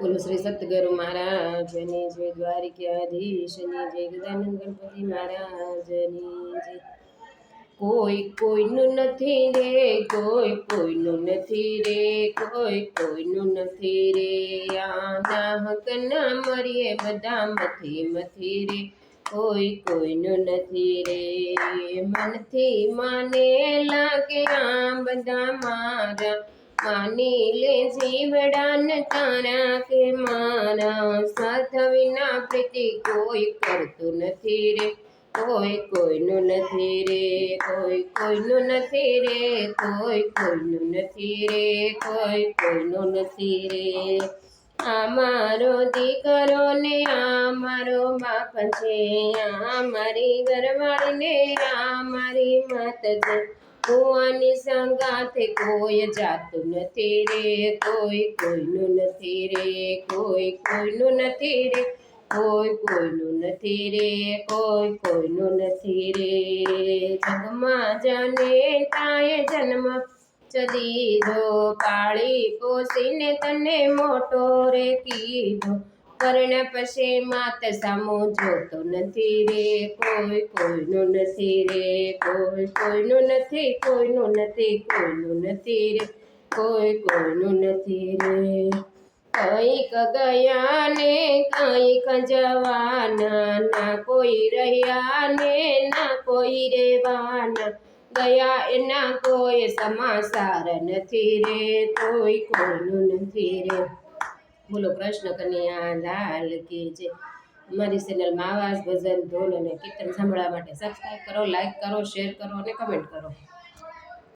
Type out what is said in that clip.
બોલો શ્રી સતગુરુ મહારાજની જય દ્વારિકાધીશની, જય ગજાનંદ ગણપતિ મહારાજની, જય. કોઈ કોઈનું નથી રે, કોઈ કોઈનું નથી રે, કોઈ કોઈનું નથી રે. આના હકના મરીએ બધા મથી મથી રે, કોઈ કોઈનું નથી રે. મનથી માને લાગે આ બધા મારા માની લે જીવડાન તારા કે મારા સાથ વિના પ્રીતિ કોઈ કરતું નથી રે, કોઈ કોઈનું નથી રે, કોઈ કોઈનું નથી રે, કોઈ કોઈનું નથી રે, કોઈ કોઈનું નથી રે. આ મારો દીકરો ને આ મારો બાપ છે, આ મારી ઘરવાળી ને આ મારી માત છે. કુવાની સંગાથે કોઈ જાતું નથી રે, કોઈ કોઈનું નથી રે, કોઈ કોઈનું નથી રે, કોઈ કોઈનું નથી રે, કોઈ કોઈનું નથી રે. જગમાં જને તાએ જન્મ ચદીધો, પાળી પોસીને તને મોટો રે કીધો. કર્ણ પછી માત સામો જોતો નથી રે, કોઈ કોઈનું નથી રે, કોઈ કોઈનું નથી કોઈનું નથી કોઈનું નથી રે, કોઈ કોઈનું નથી રે. કંઈક ગયા ને કંઈક જવાના, ના કોઈ રહ્યા ને ના કોઈ રેવાના ગયા એના કોઈ સમાચાર નથી રે, કોઈ કોઈનું નથી રે. બોલો કૃષ્ણ કન્યા, લાલ કે જે અમારી ચેનલમાં આવાજ ભજન, ધોન અને કીર્તન સાંભળવા માટે સબસ્ક્રાઈબ કરો લાઈક કરો શેર કરો અને કમેન્ટ કરો.